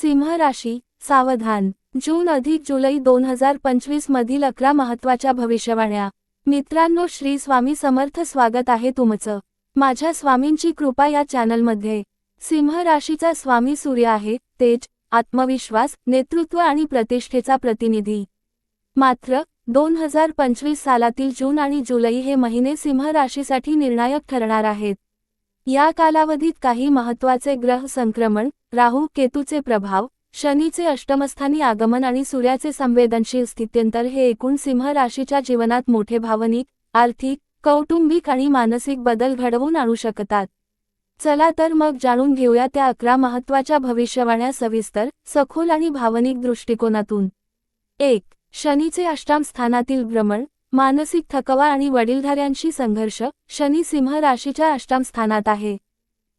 सिंह राशी सावधान. जून अधिक जुलै दोन हजार पंचवीस मधील अकरा महत्त्वाच्या भविष्यवाण्या. मित्रांनो श्री स्वामी समर्थ स्वागत आहे तुमचं. माझ्या स्वामींची कृपा या चॅनलमध्ये. सिंह राशीचा स्वामी सूर्य आहे तेज आत्मविश्वास नेतृत्व आणि प्रतिष्ठेचा प्रतिनिधी. मात्र दोन हजार पंचवीस सालातील जून आणि जुलै हे महिने सिंह राशीसाठी निर्णायक ठरणार आहेत. या कालावधीत काही महत्त्वाचे ग्रह संक्रमण राहू केतूचे प्रभाव शनीचे अष्टमस्थानी आगमन आणि सूर्याचे संवेदनशील स्थित्यंतर हे एकूण सिंह राशीच्या जीवनात मोठे भावनिक आर्थिक कौटुंबिक आणि मानसिक बदल घडवून आणू शकतात. चला तर मग जाणून घेऊया त्या अकरा महत्त्वाच्या भविष्यवाण्या सविस्तर सखोल आणि भावनिक दृष्टिकोनातून. एक शनीचे अष्टाम स्थानातील भ्रमण मानसिक थकवा आणि वडीलधाऱ्यांशी संघर्ष शनी सिंह राशीच्या अष्टम स्थानात आहे.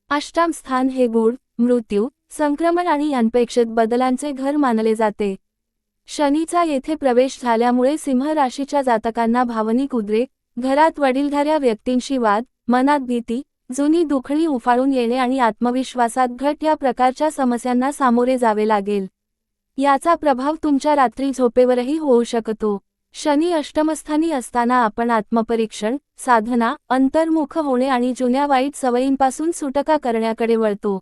अष्टम स्थान हे गुढ मृत्यू संक्रमण आणि अनपेक्षित बदलांचे घर मानले जाते. शनीचा येथे प्रवेश झाल्यामुळे सिंह राशीच्या जातकांना भावनिक उद्रेक घरात वडीलधाऱ्या व्यक्तींशी वाद मनात भीती जुनी दुखणी उफाळून येणे आणि आत्मविश्वासात घट या प्रकारच्या समस्यांना सामोरे जावे लागेल. याचा प्रभाव तुमच्या रात्री झोपेवरही होऊ शकतो. शनी अष्टमस्थानी असताना आपण आत्मपरीक्षण साधना अंतर्मुख होणे आणि जुन्या वाईट सवयींपासून सुटका करण्याकडे वळतो.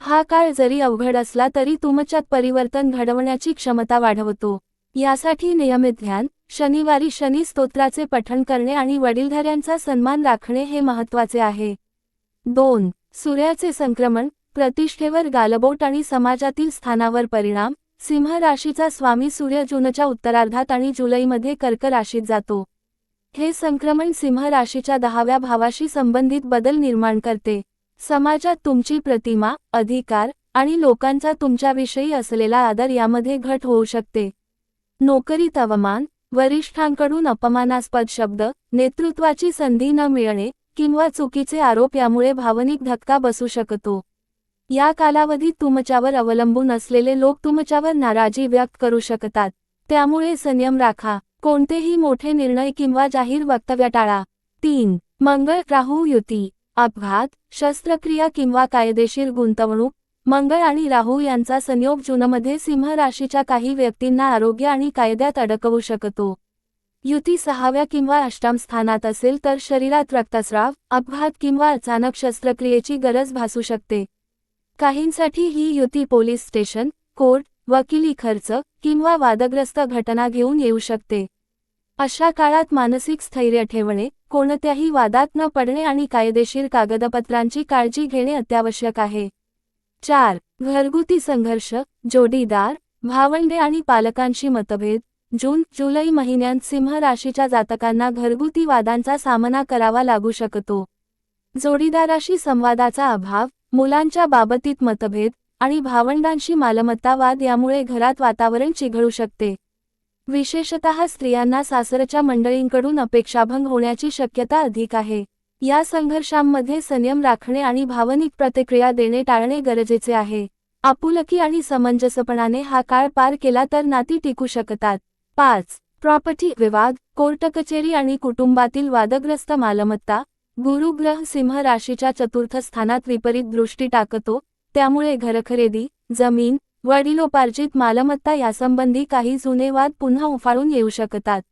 हा काळ जरी अवघड असला तरी तुमच्यात परिवर्तन घडवण्याची क्षमता वाढवतो. यासाठी नियमित ध्यान शनिवारी शनी स्तोत्राचे पठण करणे आणि वडीलधाऱ्यांचा सन्मान राखणे हे महत्त्वाचे आहे. दोन सूर्याचे संक्रमण प्रतिष्ठेवर गालबोट आणि समाजातील स्थानावर परिणाम सिंह राशीचा स्वामी सूर्य जूनच्या उत्तरार्धात आणि जुलैमध्ये कर्क राशीत जातो. हे संक्रमण सिंह राशीच्या दहाव्या भावाशी संबंधित बदल निर्माण करते. समाजात तुमची प्रतिमा अधिकार आणि लोकांचा तुमच्याविषयी असलेला आदर यामध्ये घट होऊ शकते. नोकरीत अवमान वरिष्ठांकडून अपमानास्पद शब्द नेतृत्वाची संधी न मिळणे किंवा चुकीचे आरोप यामुळे भावनिक धक्का बसू शकतो. या कालावधीत तुमच्यावर अवलंबून असलेले लोक तुमच्यावर नाराजी व्यक्त करू शकतात. त्यामुळे संयम राखा. कोणतेही मोठे निर्णय किंवा जाहीर वक्तव्य टाळा. तीन. मंगळ राहू युती. अपघात शस्त्रक्रिया किंवा कायदेशीर गुंतवणूक. मंगळ आणि राहू यांचा संयोग जूनमध्ये सिंह राशीच्या काही व्यक्तींना आरोग्य आणि कायद्यात अडकवू शकतो. युती सहाव्या किंवा अष्टम स्थानात असेल तर शरीरात रक्तस्राव अपघात किंवा अचानक शस्त्रक्रियेची गरज भासू शकते. काहींसाठी ही युती पोलीस स्टेशन कोर्ट वकिली खर्च किंवा वादग्रस्त घटना घेऊन येऊ शकते. अशा काळात मानसिक स्थैर्य ठेवणे कोणत्याही वादात न पडणे आणि कायदेशीर कागदपत्रांची काळजी घेणे अत्यावश्यक आहे. चार. घरगुती संघर्ष जोडीदार भावंडे आणि पालकांशी मतभेद. जून जुलै महिन्यांत सिंह राशीच्या जातकांना घरगुती वादांचा सामना करावा लागू शकतो. जोडीदाराशी संवादाचा अभाव. मुलांच्या बाबतीत मतभेद आणि भावंडांशी मालमत्तावाद यामुळे घरात वातावरण चिघळू शकते. विशेषतः स्त्रियांना सासरच्या मंडळींकडून अपेक्षाभंग होण्याची शक्यता अधिक आहे. या संघर्षांमध्ये संयम राखणे आणि भावनिक प्रतिक्रिया देणे टाळणे गरजेचे आहे. आपुलकी आणि समंजसपणाने हा काळ पार केला तर नाती टिकू शकतात. पाच. प्रॉपर्टी विवाद कोर्ट कचेरी आणि कुटुंबातील वादग्रस्त मालमत्ता गुरुग्रह सिंह राशीच्या चतुर्थ स्थानात विपरीत दृष्टी टाकतो त्यामुळे घरखरेदी जमीन वडिलोपार्जित मालमत्ता यासंबंधी काही जुने वाद पुन्हा उफाळून येऊ शकतात.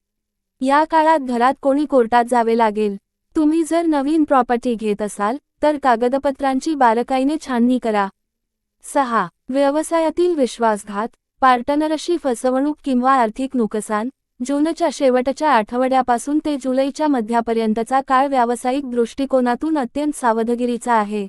या काळात घरात कोणी कोर्टात जावे लागेल. तुम्ही जर नवीन प्रॉपर्टी घेत असाल तर कागदपत्रांची बारकाईने छाननी करा. सहा. व्यवसायातील विश्वासघात पार्टनरशी फसवणूक किंवा आर्थिक नुकसान जूनच्या शेवटच्या आठवड्यापासून ते जुलैच्या मध्यापर्यंतचा काळ व्यावसायिक दृष्टिकोनातून अत्यंत सावधगिरीचा आहे.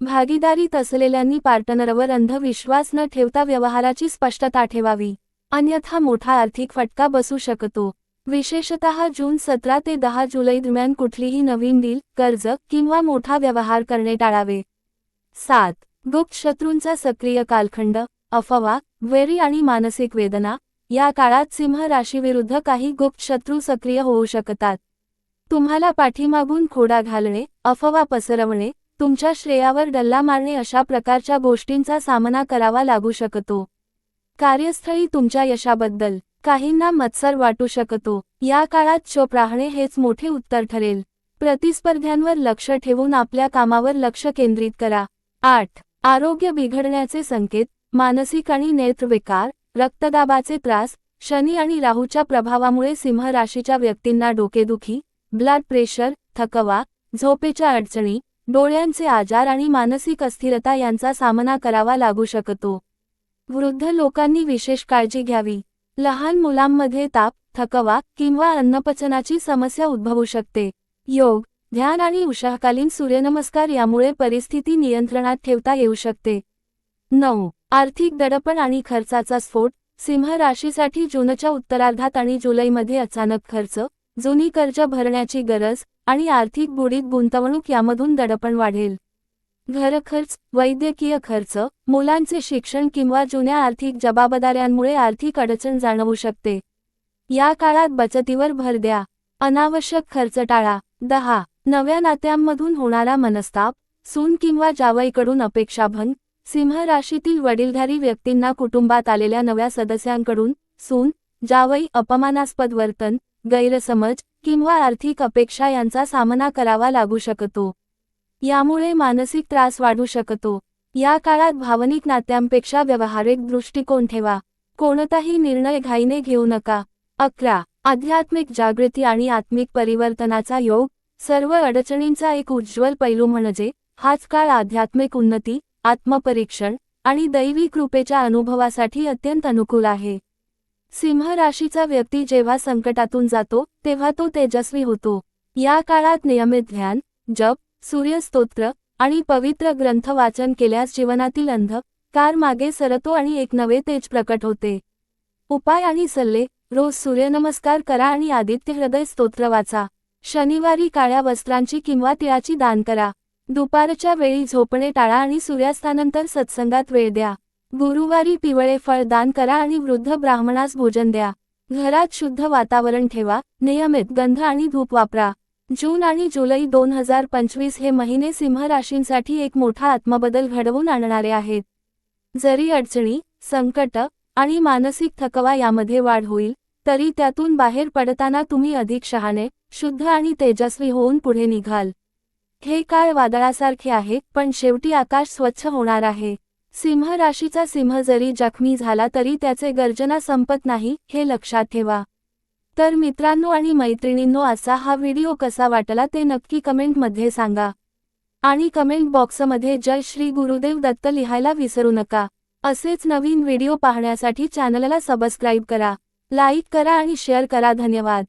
भागीदारीत असलेल्यांनी पार्टनरवर अंधविश्वास न ठेवता व्यवहाराची स्पष्टता ठेवावी. अन्यथा मोठा आर्थिक फटका बसू शकतो. विशेषतः जून सतरा ते दहा जुलै दरम्यान कुठलीही नवीन डील कर्ज किंवा मोठा व्यवहार करणे टाळावे. सात. गुप्त शत्रूंचा सक्रिय कालखंड अफवा वेरी आणि मानसिक वेदना या काळात सिंह राशीविरुद्ध काही गुप्त शत्रू सक्रिय होऊ शकतात. तुम्हाला पाठीमागून खोडा घालणे अफवा पसरवणे तुमच्या श्रेयावर डल्ला मारणे अशा प्रकारच्या गोष्टींचा सामना करावा लागू शकतो. कार्यस्थळी तुमच्या यशाबद्दल काहींना मत्सर वाटू शकतो. या काळात चोप राहणे हेच मोठे उत्तर ठरेल. प्रतिस्पर्ध्यांवर लक्ष ठेवून आपल्या कामावर लक्ष केंद्रित करा. आठ. आरोग्य बिघडण्याचे संकेत मानसिक आणि नेत्रविकार रक्तदाबाचे त्रास शनी आणि राहूच्या प्रभावामुळे सिंह राशीच्या व्यक्तींना डोकेदुखी ब्लड प्रेशर थकवा झोपेच्या अडचणी डोळ्यांचे आजार आणि मानसिक अस्थिरता यांचा सामना करावा लागू शकतो. वृद्ध लोकांनी विशेष काळजी घ्यावी. लहान मुलांमध्ये ताप थकवा किंवा अन्नपचनाची समस्या उद्भवू शकते. योग ध्यान आणि उषाकालीन सूर्यनमस्कार यामुळे परिस्थिती नियंत्रणात ठेवता येऊ शकते. नऊ. आर्थिक दडपण आणि खर्चाचा स्फोट. सिंह राशीसाठी जूनच्या उत्तरार्धात आणि जुलैमध्ये अचानक खर्च जुनी कर्ज भरण्याची गरज आणि आर्थिक बुडीत गुंतवणूक यामधून दडपण वाढेल. घरखर्च वैद्यकीय खर्च मुलांचे शिक्षण किंवा जुन्या आर्थिक जबाबदाऱ्यांमुळे आर्थिक अडचण जाणवू शकते. या काळात बचतीवर भर द्या. अनावश्यक खर्च टाळा. दहा. नव्या नात्यांमधून होणारा मनस्ताप सून किंवा जावईकडून अपेक्षाभंग सिंह राशीतील वडीलधारी व्यक्तींना कुटुंबात आलेल्या नव्या सदस्यांकडून सून जावई अपमानास्पद वर्तन गैरसमज किंवा आर्थिक अपेक्षा यांचा सामना करावा लागू शकतो. यामुळे मानसिक त्रास वाढू शकतो. या काळात भावनिक नात्यांपेक्षा व्यावहारिक दृष्टिकोन ठेवा. कोणताही निर्णय घाईने घेऊ नका. अकरा. आध्यात्मिक जागृती आणि आत्मिक परिवर्तनाचा योग. सर्व अडचणींचा एक उज्ज्वल पैलू म्हणजे हाच काळ आध्यात्मिक उन्नती आत्मपरीक्षण आणि दैवी कृपेच्या अनुभवासाठी अत्यंत अनुकूल आहे. सिंह राशीचा व्यक्ती जेव्हा संकटातून जातो तेव्हा तो तेजस्वी होतो. या काळात नियमित ध्यान जप सूर्यस्तोत्र आणि पवित्र ग्रंथ वाचन केल्यास जीवनातील अंध कार मागे सरतो आणि एक नवे तेज प्रकट होते. उपाय आणि सल्ले रोज सूर्यनमस्कार करा आणि आदित्य हृदय स्तोत्र वाचा. शनिवारी काळ्या वस्त्रांची किंवा तिळाची दान करा. दुपारच्या वेळी झोपणे टाळा आणि सूर्यास्तानंतर सत्संगात वेळ द्या. गुरुवारी पिवळे फळ दान करा आणि वृद्ध ब्राह्मणास भोजन द्या. घरात शुद्ध वातावरण ठेवा नियमित गंध आणि धूप वापरा. जून आणि जुलै दोन हजार पंचवीस हे महिने सिंह राशींसाठी एक मोठा आत्मबदल घडवून आणणारे आहेत. जरी अडचणी संकट आणि मानसिक थकवा यामध्ये वाढ होईल तरी त्यातून बाहेर पडताना तुम्ही अधिक शहाणे शुद्ध आणि तेजस्वी होऊन पुढे निघाल. हे काळ वादळासारखे आहे पण शेवटी आकाश स्वच्छ होणार आहे. सिंह राशीचा सिंह जरी जखमी झाला तरी त्याचे गर्जना संपत नाही हे लक्षात ठेवा. तर मित्रांनो आणि मैत्रिणींनो असा हा व्हिडिओ कसा वाटला ते नक्की कमेंटमध्ये सांगा. आणि कमेंट बॉक्समध्ये जय श्री गुरुदेव दत्त लिहायला विसरू नका. असेच नवीन व्हिडिओ पाहण्यासाठी चॅनलला सबस्क्राईब करा. लाईक करा आणि शेअर करा. धन्यवाद.